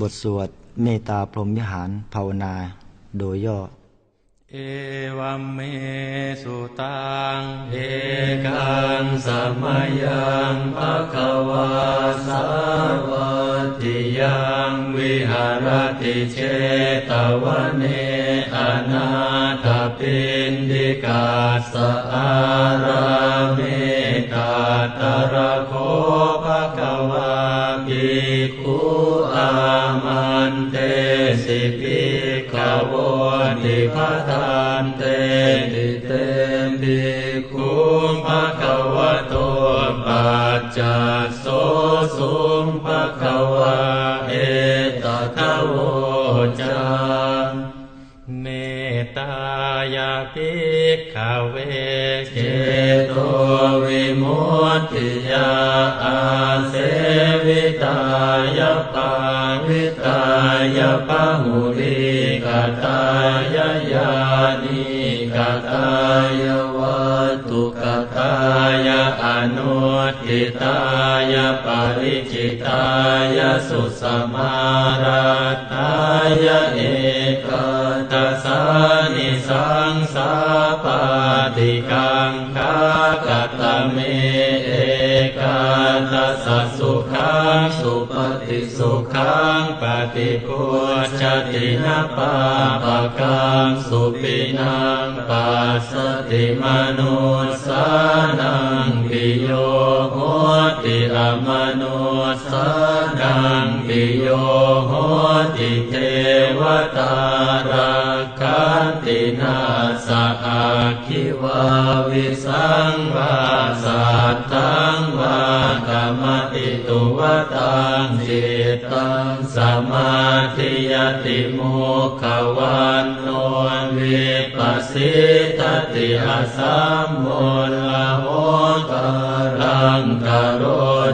บทสวดเมตตาพรหมวิหารภาวนา โดยย่อ เอวัมเมสุตัง เอกังสมยังภะคะวาสาวัติยังวิหารติเชตวันเนอนาถปินดิกาสอาราเมตาตระโคภะคะวาภิกขุ เตสิภิกขโวติภะทานเตติเตมภิกขุภะคะวะโตปัจจโสสุงภะคะวะเอตตะโวจาเมตตายาภิกขเวเจโตวิมุตติยาอาเสวิตายาปา วิตายาปะหุริกตายายาณิกตายาวัตุกตายาอนุทิตายาปริจิตายาสุสมาราตายาเอ เมเอกาตัสสะสุขังสุปฏิสุขังปฏิพุชตินาปาปะกังสุปินังปัสสติมนุสานังปิโยโหติอมนุสานังปิโยโหติเทวตาราคันตินาสะอาคิวา วิสังวาสัตตังวากรรมติตุวตังจิตตังสมาธิยติโมขวันโนวิปัสสิตติอาสัมโมลโหตรังกโร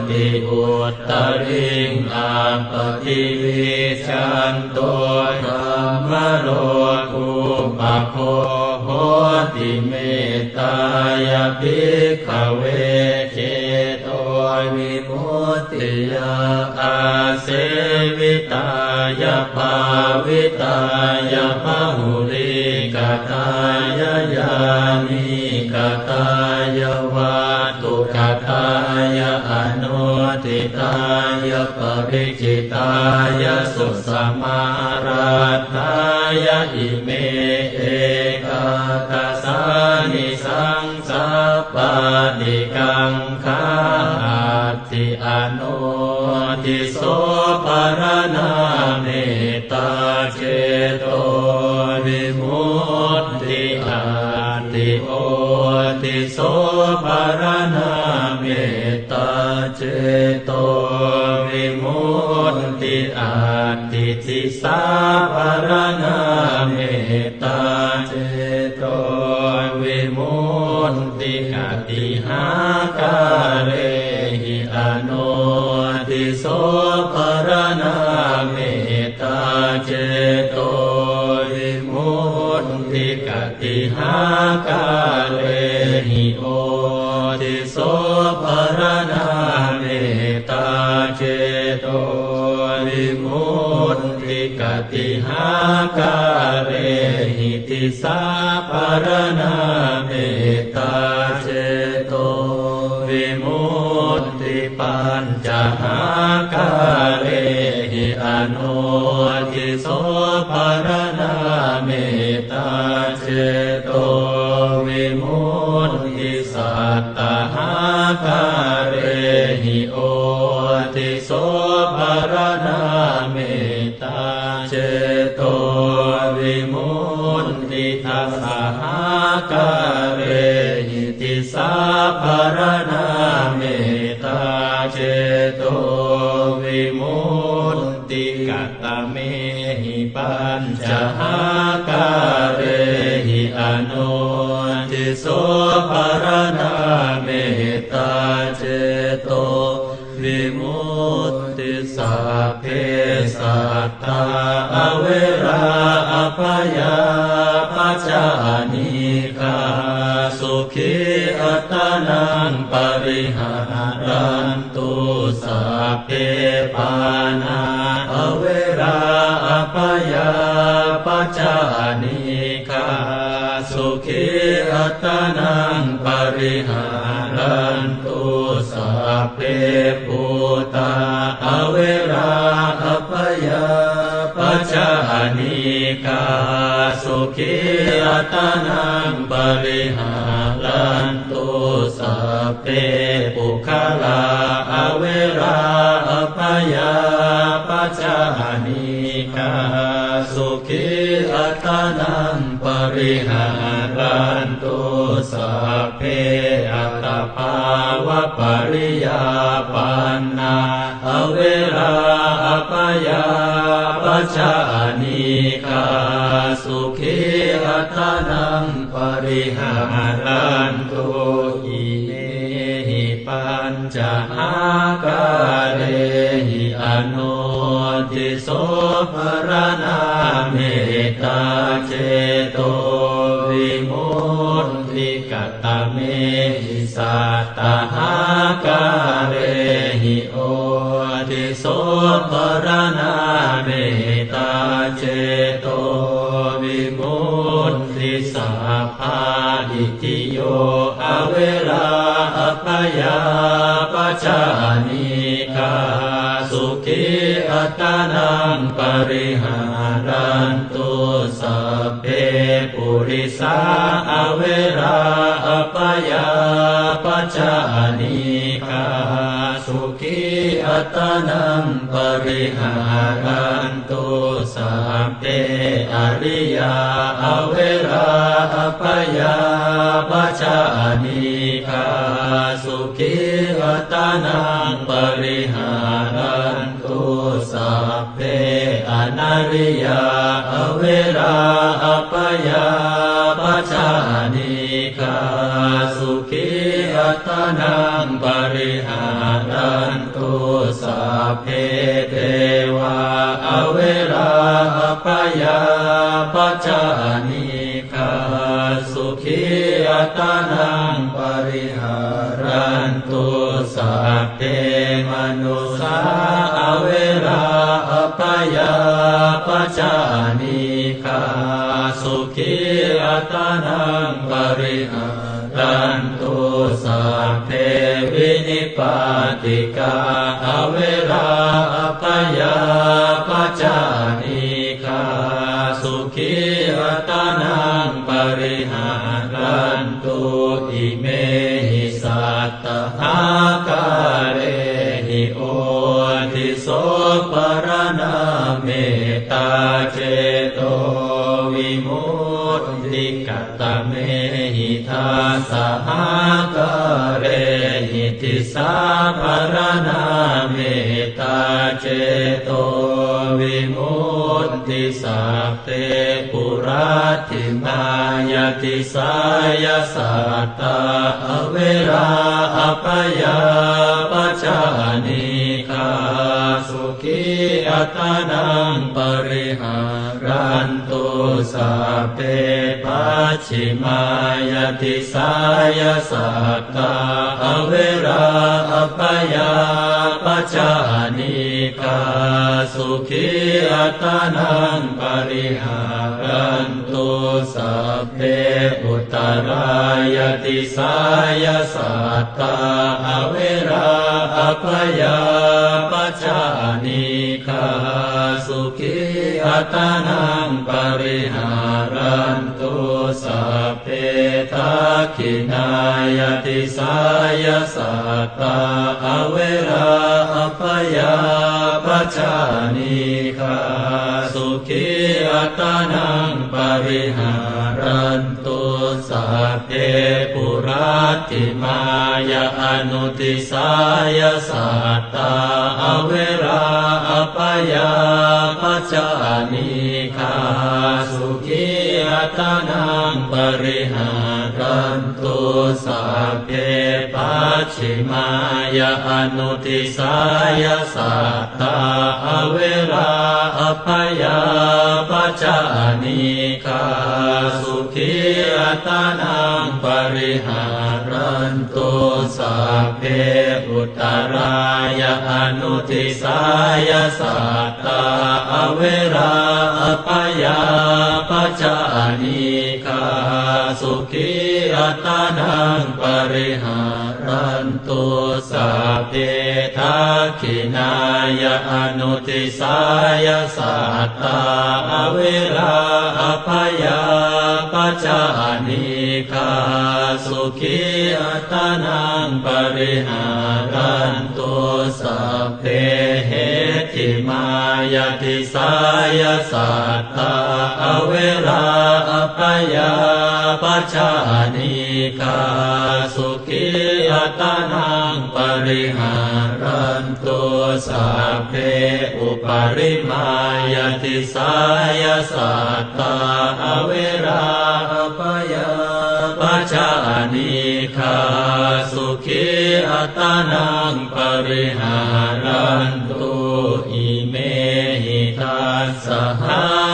ติอุตตริงอาปฏิวิชันโตธรรมโลกุปโค ติเมตายภิกขเวเจโตวิมุตติยาอาเสวิตายาปาวิตายาปหุริกตายายานิกตายาวาตุกตายาอนุทิตายาปริจิตายาสุสมาราตายาอิ เมเอกาตสานิสังสปาติกังคาติอนุทิโสปรณาเมตตาเจโตวิมุตติอาติโอติโสปรณาเมตตาเจโต วิมุตติอาติสิสาปรณาเมตตาเจโตวิมุตติกติหาคาเรหิอนุติโสปรณาเมตตาเจโตวิมุตติกติหาคาเร สาปรณาเมตตาเจโตวิมุตติปัญจหาคาเรหิอนุทิโสปรณาเมตตาเจโตวิมุตติสัตตหาคาเรหิโอติโสปรณาาคาเรหิติสาภรณาเมตตาเจโตวิมุตติกัตตะเมหิปัญจหาคาเรหิอนุติโสภรณาเมตตาเจโตวิมุตติสัพเพสัตตาอเวราอภยาปัจจานิ จันตุสัพเพปานาอเวราอปยาปัจจานิกาสุขีอัตตนังปริหารันตุสัพเพ นิกาสุขีอัตตนังปริหารันตุสัพเพปุคลาอเวราอปยาปัจจานิกาสุขีอัตตนังปริหารันตุสัพเพอัตตภาวะปริยาปันนาอเวราอปยา ปัจจานิกาสุขีอัตนังปริหารันตุอิเมหิปัญจอาการเรหิอนุทิโสภรณาเมตาเจโตวิมุตติกตเมหิสัตตหาการเรหิโอทิโสภรณาเม พาดิติโยอเวลาอปยาปัจจานิกาสุขิอัตานังปริหารันตุสัพเพปุริสาอเวลาอปยาปัจจานี อัตตานังปริหารันตุสัพเพอริยาอเวราอปยาปัจจานิกาสุขีอัตานังปริหารันตุสัพเพอนาริยาอเวราอปยาปัจจานิกา ตนังปริหารันตุสัพเพเทวาอเวราปยาปัจจานิกาสุขีอัตนังปริหารันตุสัพเพมนุสาอเวราปยาปัจจานิกาสุขีอัตนังปริหาร เทวินิปาติกาอเวราอปยาปจา ทาสหาการเรหิทิสาปรณาเมตตาเจโตวิมุตติสัพเตปุราติมายติสายสัตตาอเวราอปยาปัจจานิกาสุขีอัตตานังปริหารนตุสัพเพปัจฉิมายติสายสัตตาอเวราอปยาปัจจานิกาสุขีอัตตานังปริหารันตุสัพเพอุตตรายติสายสัตตาอเวราอปยาปัจจานิกาสุขี อัตตานังปริหารันตุสัพเพทักขินายติสายสัตตาอเวราอปยาปัจจานิกาสุขีอัตตานังปริหารันตุสัพเพปุราติมายาอนุติสายสัตตาอเวราายาปัจจานิกาสุขีอัตานังปริหารันตุสัพเพปัจฉิมายาอนุติสายสัตตาอเวราอพยาปัจจานิคาสุขีอัตานังปริหารันตุสัพเพอุตรายอนุทิสายสัตตาอเวราอปยาปัจจานิคาสุขีอัตานังปริหารันตุสัพเพทักขินายอนุทิสายสัตตาอเวราอปยาปัจจานิคาสุขีอัตานังปริหารันตุสัพเพเหติมายติสายสัตตาอเวราอปยา ปัจจานิคาสุขีอัตานังปริหารันตุสัพเพอุปริมายติสายสัตตาอเวราปยาปัจจานิคาสุขีอัตานังปริหารันตุอิเมหิทัสสหา